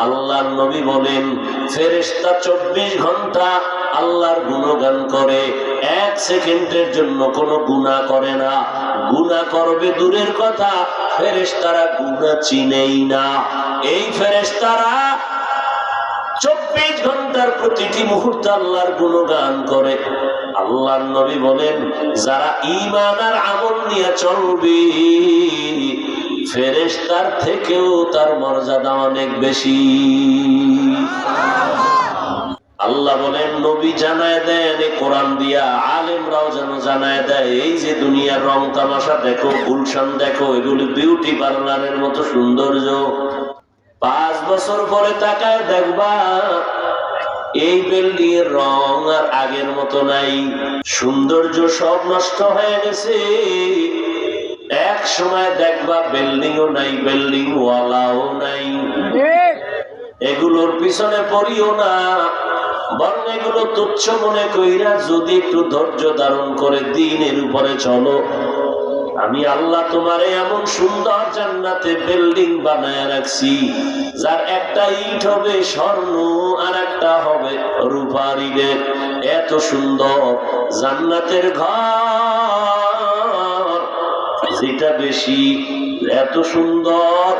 আল্লাহর নবী বলেন, ফেরেশতা চব্বিশ ঘণ্টা আল্লাহর গুণগান করে, এক সেকেন্ডের জন্য কোনো গুণা করে না। গুণা করবে দূরের কথা, ফেরেশতারা গুণা চিনেই না। এই ফেরেশতারা চব্বিশ ঘণ্টার প্রতিটি মুহূর্তে আল্লাহর গুণগান করে। আল্লাহর নবী বলেন, যারা ইমান আর আমল নিয়ে চলবে ফেরেশতার থেকেও তার মর্যাদা অনেক বেশি। আল্লাহ বলেন, নবী জানায় দেন কোরআন দিয়া আলেমরাও যেন জানায় দেয়, এই যে দুনিয়ার রং তামাশা দেখো, গুলশান দেখো, এগুলি বিউটি পার্লারের মতো সৌন্দর্য। পাঁচ বছর পরে তাকায় দেখবা, এই বিল্ডিং এর রং আর আগের মতো নাই। সৌন্দর্য সব নষ্ট হয়ে গেছে। এক সময় দেখবা বিল্ডিং ও নাই বিল্ডিং ওয়ালাও নাই এগুলোর পিছনে পড়িও না বরং এগুলো তুচ্ছ মনে কইরা যদি একটু ধৈর্য ধারণ করে দিনের উপরে চলো। আমি আল্লাহ তোমারে এমন সুন্দর জান্নাতে বিল্ডিং বানায় রাখছি যার একটা ইট হবে স্বর্ণ আর একটা হবে রূপার ইটের। এত সুন্দর জান্নাতের ঘর। যেটা বেশি। এত সুন্দর।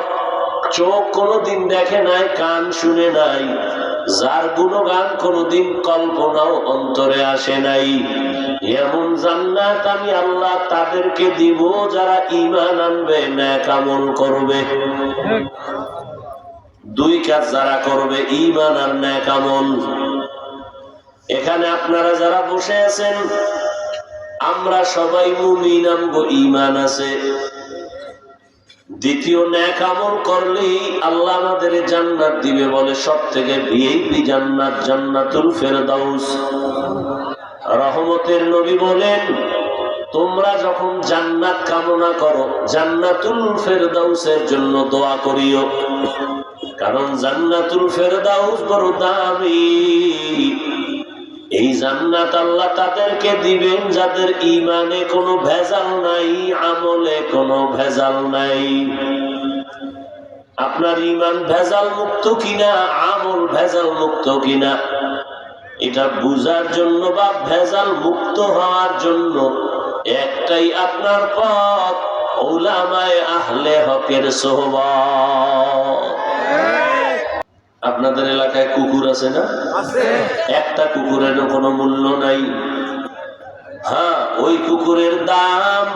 চোখ কোনোদিন দেখে নাই, কান শুনে নাই। যার গুণগান কোনোদিন কল্পনাও অন্তরে আসে নাই। এমন জান্নাত আমি আল্লাহ তাদেরকে দিব, যারা ইমান আনবে ন্যাক আমল করবে। দুই কাজ যারা করবে ইমান আর ন্যাক আমল। এখানে আপনারা যারা বসে আছেন আমরা সবাই মুমিন, আমগো ইমান আছে। দ্বিতীয় ন্যাক আমল করলেই আল্লাহ আমাদের জান্নাত দিবে বলে সব থেকে ভিআইপি জান্নাত, জান্নাতুল ফেরদাউস। রহমতের নবী বলেন, তোমরা যখন জান্নাত কামনা করো, জান্নাতুল ফেরদাউসের জন্য দোয়া করিও। কারণ জান্নাতুল ফেরদাউস বড় দামি। এই জান্নাত আল্লাহ তাদেরকে দিবেন যাদের ইমানে কোনো ভেজাল নাই, আমলে কোনো ভেজাল নাই। আপনার ইমান ভেজাল মুক্ত কিনা, আমল ভেজাল মুক্ত কিনা, এটা বুঝার জন্য বা ভেজাল মুক্ত হওয়ার জন্য একটাই আপনার পথ, ওলামায় আহলে হকের সোহবত। আপনাদের এলাকায় কুকুর আছে না? একটা কুকুরের কোনো মূল্য নাই। হ্যাঁ ওই কুকুরের দাম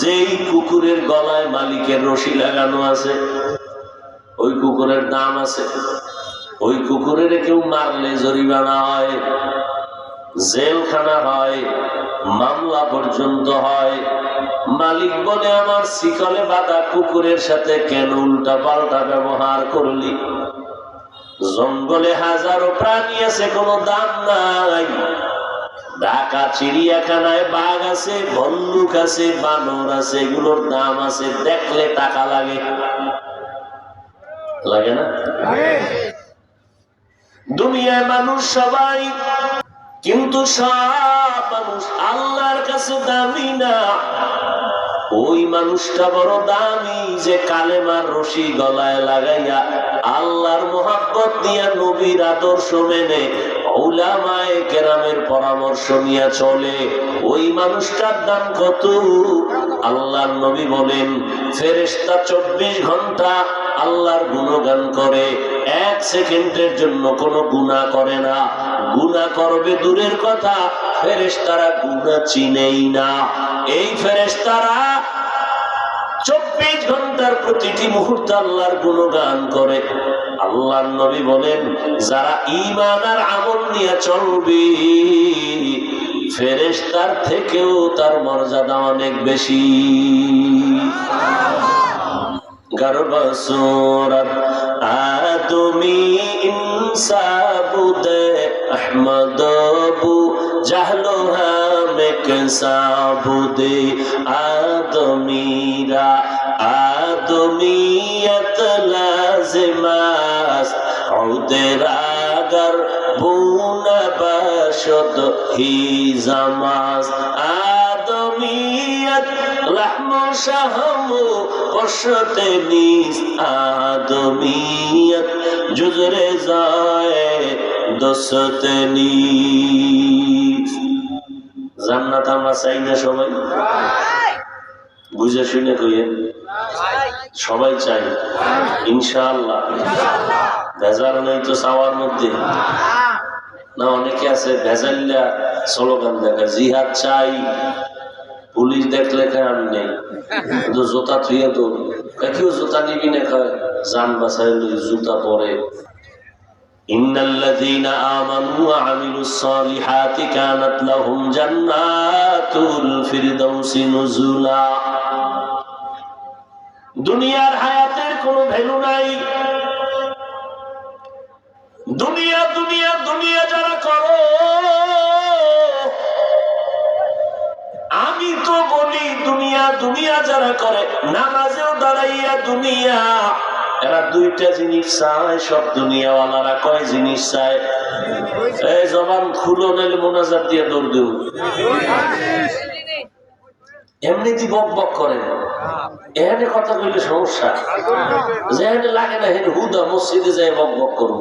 যেই কুকুরের গলায় মালিকের রশি লাগানো আছে ওই কুকুরের দাম আছে। ওই কুকুরের কেউ মারলে জরিমানা হয় জেলখানা হয় মামলা পর্যন্ত হয়। মালিক বলে আমার শিকলে বাঁধা কুকুরের সাথে কেন উল্টা পাল্টা ব্যবহার করলি? জঙ্গলে হাজারো প্রাণী আছে কোনো দাম নাই। ঢাকা চিড়িয়াখানায় বাঘ আছে বন্দুক আছে বানর আছে এগুলোর দাম আছে দেখলে টাকা লাগে। লাগে না? দুনিয়ায় মানুষ সবাই কিন্তু সব মানুষ আল্লাহর কাছে দামি না। ওই মানুষটা বড় দামি যে কালেমার রশি গলায় লাগাইয়া আল্লাহর মোহাব্বত দিয়া নবীর আদর্শ মেনে পরামর্শ নিয়ে চলে। ওই মানুষটার দাম কত? আল্লাহর নবী বলেন, ফেরেশতা চব্বিশ ঘণ্টা আল্লাহর গুণগান করে। এক সেকেন্ডের জন্য কোনো গুণা করে না। গুণা করবে দূরের কথা, ফেরেশতারা গুণা চিনেই না। এই ফেরেশতারা চব্বিশ ঘণ্টার প্রতিটি মুহূর্তে আল্লাহর গুণগান করে। আল্লাহর নবী বলেন, যারা ইমান আর আমল নিয়ে চলবে, ফেরেশতার থেকেও তার মর্যাদা অনেক বেশি। গর্ব সুরত আদমি আহমদ সাবুদে আদমিরা, আদমিয়ত লাজিমাস। উদরাগর বুনা বাশদ হি জামাস। আদমিয়ত লাহমু শাহমু কশতে নিস। আদমিয়ত জুজরে যায় দশতে নিস। জান্নাত আমরা চাই না সবাই। বুঝে শুনে কইেন সবাই চাই। ইনশাআল্লাহ। ভেজাল নেই তো চাওয়ার মধ্যে। না, অনেকে আছে ভেজাল্লা স্লোগান দেখা জিহাদ চাই, পুলিশ দেখলে খান নেই। কিন্তু জোতা থুয়ে তো কেউ জোতা নিবি না? খায় যান বাসায় জুতা পরে। إن الذين آمنوا وعملوا الصالحات كانت لهم جنات الفردوس نزلا দুনিয়ার হায়াতের কোনো ভ্যালু নাই দুনিয়া দুনিয়া দুনিয়া যারা করো আমি তো বলি দুনিয়া দুনিয়া যারা করে নামাজেও দাঁড়াইয়া দুনিয়া এরা দুইটা জিনিস চায়, সব দুনিয়াওয়ালারা কয় জিনিস চায়? এই জবান খুলো নাইলে মোনাজাত দিয়ে দৌড় দেব। এমনিতে বক বক করেন এখানে কথা বললে সমস্যা। যেখানে লাগে না হেন হুদা মসজিদে যায় বক বক করব।